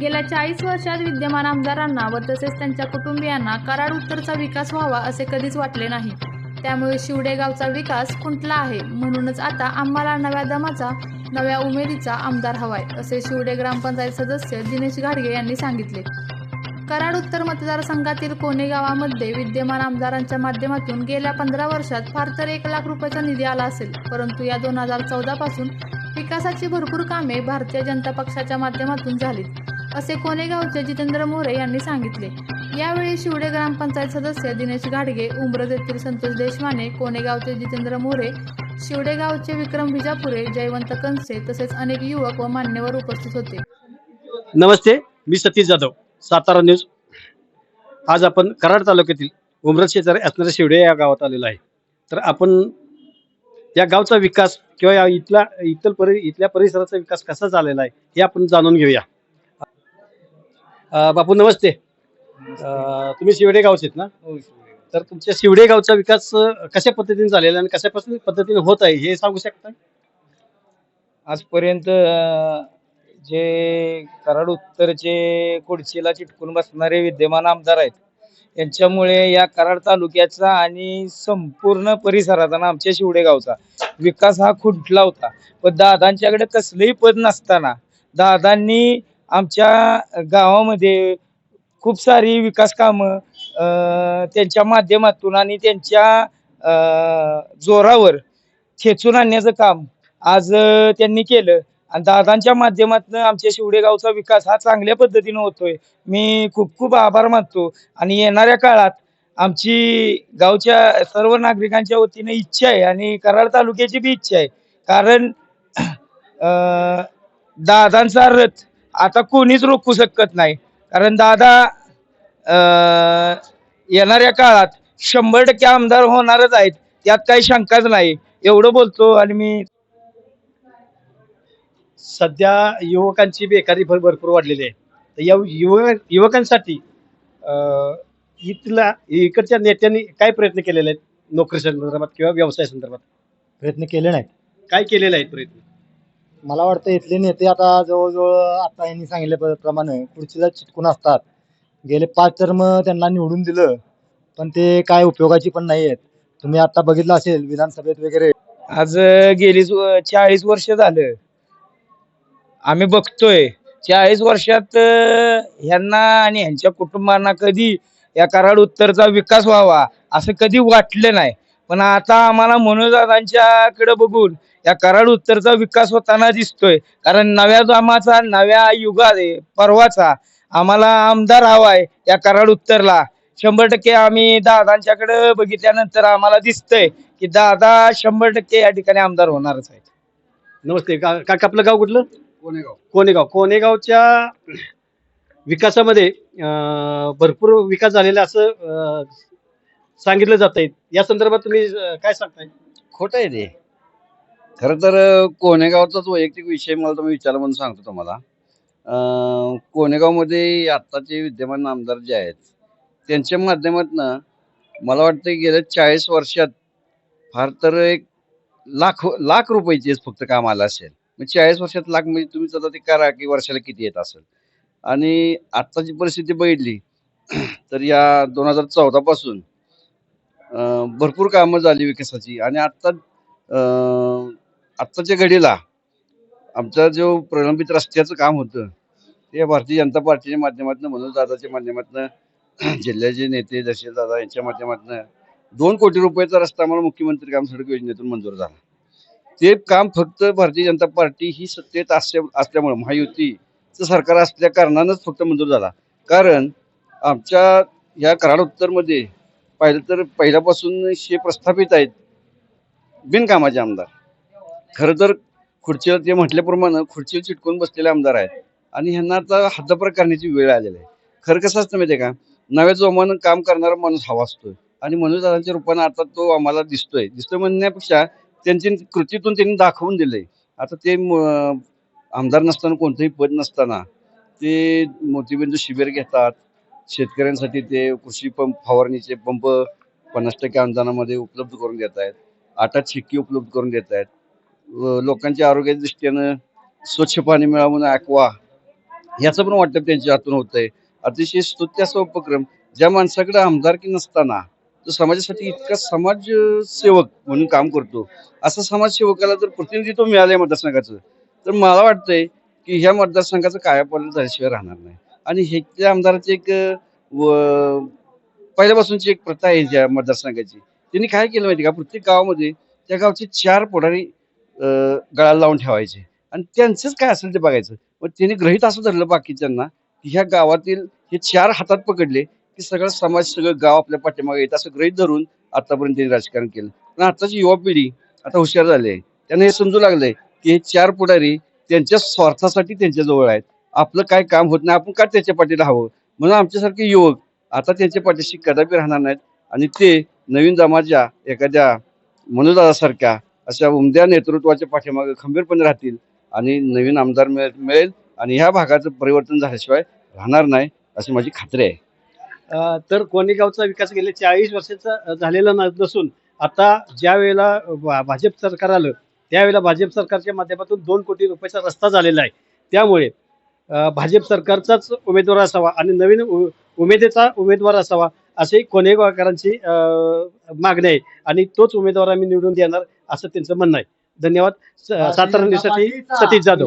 गेल्या चाळीस वर्षात विद्यमान आमदारांना व तसेच त्यांच्या कुटुंबियांना कराड उत्तरचा विकास व्हावा असे कधीच वाटले नाही. त्यामुळे शिवडे गावचा विकास खुंटला आहे. म्हणूनच आता आम्हाला नव्या दमाचा नव्या उमेदीचा आमदार हवाय असे शिवडे ग्रामपंचायत सदस्य दिनेश घाडगे यांनी सांगितले. कराड उत्तर मतदारसंघातील कोणे गावामध्ये विद्यमान आमदारांच्या माध्यमातून गेल्या पंधरा वर्षात फार तर एक लाख रुपयाचा निधी आला असेल. परंतु या दोन हजार चौदा पासून विकासाची भरपूर कामे भारतीय जनता पक्षाच्या माध्यमातून झालीत. असे कोनेगावचे जितेंद्र मोरे यांनी सांगितले. यावेळी शिवडे ग्रामपंचायत सदस्य दिनेश घाडगे उमरज येथील संतोष देशमाने कोनेगावचे जितेंद्र मोरे शिवडे गावचे विक्रम विजापुरे जयवंत कंसे तसेच अनेक युवक व मान्यवर उपस्थित होते. नमस्ते मी सतीश जाधव सातारा न्यूज. आज आपण कराड तालुक्यातील उमरज शेजारी असणाऱ्या शिवडे या गावात आलेलो आहे. तर आपण या गावचा विकास किंवा या इथला इथल परि इथल्या परिसराचा विकास कसा झालेला आहे हे आपण जाणून घेऊया. अं, बापू नमस्ते. अं, तुम्ही शिवडे गावचे ना? तर तुमच्या शिवडे गावचा विकास अं, कशा पद्धतीने झालेला आणि कशा पद्धती- पद्धतीने होत आहे हे सांगू शकता? आजपर्यंत अं, जे कराड उत्तरचे कुडचीला चिटकून बसणारे विद्यमान आमदार आहेत यांच्यामुळे या कराड तालुक्याचा आणि संपूर्ण परिसराचा आणि आमच्या शिवडे गावचा विकास हा खुंटला होता. पण दादांच्याकडे कसलंही पद नसताना दादांनी आमच्या गावामध्ये खूप सारी विकास कामं त्यांच्या माध्यमातून आणि त्यांच्या जोरावर खेचून आणण्याचं काम आज त्यांनी केलं. आणि दादांच्या माध्यमातून आमच्या शिवडे गावचा विकास हा चांगल्या पद्धतीनं होतोय. मी खूप खूप आभार मानतो. आणि येणाऱ्या काळात आमची गावच्या सर्व नागरिकांच्या वतीने इच्छा आहे आणि कराड तालुक्याची बी इच्छा आहे. कारण दादांचा रथ आता कोणीच रोखू शकत नाही. कारण दादा अं, येणाऱ्या काळात शंभर टक्के आमदार होणारच आहेत. त्यात काही शंकाच नाही. एवढं बोलतो आणि मी सध्या युवकांची बेकारी भर भरपूर वाढलेली आहे. तर या युवक युवकांसाठी अं, इथला इकडच्या नेत्यांनी काय प्रयत्न केलेले आहेत? नोकरी संदर्भात किंवा व्यवसाय संदर्भात? प्रयत्न केले नाहीत. काय केलेले आहेत प्रयत्न? मला वाटतं इथले नेते आता जवळजवळ आता यांनी सांगितल्याप्रमाणे खुर्चीला चिटकून असतात. गेले पाच टर्म त्यांना निवडून दिलं पण ते काय उपयोगाची पण नाही आहेत तुम्ही आता बघितलं असेल विधानसभेत वगैरे. आज गेली चाळीस वर्ष झालं. आम्ही बघतोय चाळीस वर्षात ह्यांना आणि ह्यांच्या कुटुंबांना कधी या कराड उत्तरचा विकास व्हावा असं कधी वाटलं नाही. पण आता आम्हाला मनोजातांच्याकडे बघून या कराड उत्तरचा विकास होताना दिसतोय. कारण नव्या दामाचा नव्या युगा परवाचा. आम्हाला आमदार हवाय या कराड उत्तरला. शंभर टक्के आम्ही दादांच्याकडे बघितल्यानंतर आम्हाला दिसतंय की दादा शंभर टक्के या ठिकाणी आमदार होणारच आहेत. नमस्ते. का काका आपलं गाव कुठलं? कोणेगाव कोणेगाव कोणेगावच्या विकासामध्ये अं, भरपूर विकास झालेला असं अं, सांगितलं जात आहे या संदर्भात तुम्ही अं, काय सांगताय? खोटं आहे ते. खरं तर कोनेगावचाच कोणेगावचाच वैयक्तिक विषय मला तुम्ही विचारा म्हणून सांगतो तुम्हाला. अं, कोणेगावमध्ये आत्ताचे विद्यमान आमदार जे आहेत त्यांच्या माध्यमातून मला वाटतं गेल्या चाळीस वर्षात फार तर एक लाख लाख रुपयाचेच फक्त काम आलं असेल. मग चाळीस वर्षात लाख म्हणजे तुम्ही आता ते करा की वर्षाला किती येत असेल. आणि आत्ताची परिस्थिती बघितली तर या दोन हजार चौदा पासून अं, भरपूर कामं झाली विकासाची. आणि आत्ता अं, आत्ताच्या घडीला आमचा जो प्रलंबित रस्त्याचं काम होतं ते भारतीय जनता पार्टीच्या माध्यमातून मनोज दादाच्या माध्यमातून जिल्ह्याचे नेते दशरथ दादा यांच्या माध्यमातून दोन कोटी रुपयाचा रस्ता आम्हाला मुख्यमंत्री काम सडक योजनेतून मंजूर झाला. ते काम फक्त भारतीय जनता पार्टी ही सत्तेत असल्या असल्यामुळे महायुतीचं सरकार असल्या कारणानंच फक्त मंजूर झाला. कारण आमच्या या कराड उत्तरमध्ये पाहिलं तर पहिल्यापासून शे प्रस्थापित आहेत बिनकामाचे आमदार खरं तर खुर्चीला ते म्हटल्याप्रमाणे खुर्चीवर चिटकून बसलेले आमदार आहेत. आणि ह्यांना आता हद्दपार करण्याची वेळ आलेली आहे. खरं कसं असतं माहिती आहे का? नव्या जोमानं काम करणारा माणूस हवा असतोय. आणि मनोज दादांच्या रूपानं आता तो आम्हाला दिसतोय. दिसतोय म्हणण्यापेक्षा त्यांची कृतीतून त्यांनी दाखवून दिलंय. आता ते म- आमदार नसताना कोणतंही पद नसताना ते मोतीबिंदू शिबिर घेतात. शेतकऱ्यांसाठी ते कृषी पंप फवारणीचे पंप पन्नास टक्के अनुदानामध्ये उपलब्ध करून देत आहेत आटा चिक्की उपलब्ध करून देत आहेत लोकांच्या आरोग्याच्या दृष्टीनं स्वच्छ पाणी मिळावं म्हणून ॲक्वा ह्याचं पण वाटतं त्यांच्या हातून होतंय. अतिशय स्तुत्य असा उपक्रम ज्या माणसाकडे आमदारकी नसताना तो समाजासाठी इतका समाजसेवक म्हणून काम करतो. असं समाजसेवकाला जर प्रतिनिधित्व मिळालं या मतदारसंघाचं तर मला वाटतंय की ह्या मतदारसंघाचं कायापालट झाल्याशिवाय राहणार नाही. आणि हे त्या आमदाराची एक व- पहिल्यापासूनची एक प्रथा आहे ज्या मतदारसंघाची. त्यांनी काय केलं माहिती का? प्रत्येक गावामध्ये त्या गावचे चार पुढारी गळाला लावून ठेवायचे. आणि त्यांचंच काय असेल ते बघायचं. मग त्यांनी ग्रहित असं धरलं बाकीच्यांना की ह्या गावातील हे चार हातात पकडले की सगळं समाज सगळं गाव आपल्या पाठीमागे येत असं ग्रहित धरून आतापर्यंत त्यांनी राजकारण केलं. पण आताची युवा पिढी आता हुशार झाली आहे. त्यांना हे समजू लागलंय की हे चार पुढारी त्यांच्या स्वार्थासाठी त्यांच्याजवळ आहेत. आपलं काय काम होत नाही आपण का त्याच्या पाठीला हवं? म्हणून आमच्यासारखे युवक आता त्यांच्या पाठीशी कदापि राहणार नाहीत. आणि ते नवीन जमाच्या एखाद्या मनोदासारख्या अशा उमद्या नेतृत्वाच्या पाठीमागे खंबीरपणे राहतील आणि नवीन आमदार मिळे- मिळेल आणि ह्या भागाचं परिवर्तन झाल्याशिवाय राहणार नाही अशी माझी खात्री आहे. अ, तर कोणीगावचा विकास गेले चाळीस वर्षाचा झालेला न- नसून आता ज्या वेळेला भा- भाजप सरकार आलं त्यावेळेला भाजप सरकारच्या माध्यमातून दोन कोटी रुपयाचा रस्ता झालेला आहे. त्यामुळे अ, भाजप सरकारचाच उमेदवार असावा आणि नवीन उ- उमेदीचा उमेदवार असावा असे कोणेगावकरांची अ, मागणी आहे. आणि तोच उमेदवार आम्ही निवडून देणार असं त्यांचं म्हणणं आहे. धन्यवाद. स- सातारा सतीश जाधव.